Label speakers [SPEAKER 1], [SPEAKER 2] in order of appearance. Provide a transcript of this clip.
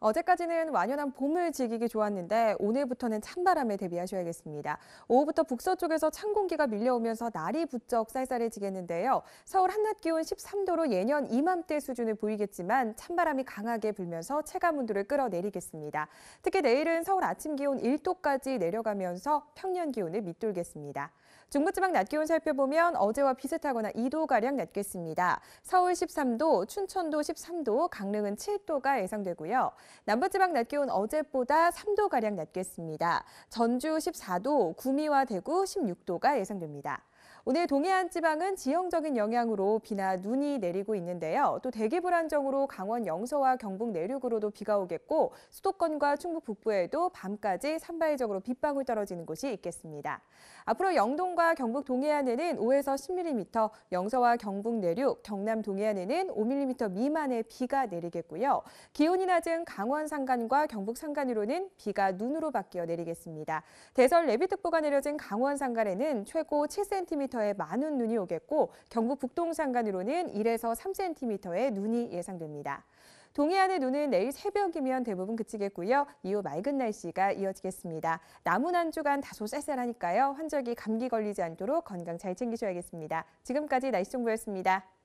[SPEAKER 1] 어제까지는 완연한 봄을 즐기기 좋았는데 오늘부터는 찬바람에 대비하셔야겠습니다. 오후부터 북서쪽에서 찬 공기가 밀려오면서 날이 부쩍 쌀쌀해지겠는데요. 서울 한낮 기온 13도로 예년 이맘때 수준을 보이겠지만 찬바람이 강하게 불면서 체감 온도를 끌어내리겠습니다. 특히 내일은 서울 아침 기온 1도까지 내려가면서 평년 기온을 밑돌겠습니다. 중부지방 낮 기온 살펴보면 어제와 비슷하거나 2도가량 낮겠습니다. 서울 13도, 춘천도 13도, 강릉은 7도가 예상되고요. 남부지방 낮 기온 어제보다 3도가량 낮겠습니다. 전주 14도, 구미와 대구 16도가 예상됩니다. 오늘 동해안 지방은 지형적인 영향으로 비나 눈이 내리고 있는데요. 또 대기 불안정으로 강원 영서와 경북 내륙으로도 비가 오겠고 수도권과 충북 북부에도 밤까지 산발적으로 빗방울 떨어지는 곳이 있겠습니다. 앞으로 영동과 경북 동해안에는 5에서 10mm, 영서와 경북 내륙, 경남 동해안에는 5mm 미만의 비가 내리겠고요. 기온이 낮은 강원 산간과 경북 산간으로는 비가 눈으로 바뀌어 내리겠습니다. 대설 레비특보가 내려진 강원 산간에는 최고 7cm cm의 많은 눈이 오겠고 경북 북동 산간으로는 1에서 3cm의 눈이 예상됩니다. 동해안의 눈은 내일 새벽이면 대부분 그치겠고요. 이후 맑은 날씨가 이어지겠습니다. 남은 한 주간 다소 쌀쌀하니까요. 환절기 감기 걸리지 않도록 건강 잘 챙기셔야겠습니다. 지금까지 날씨 정보였습니다.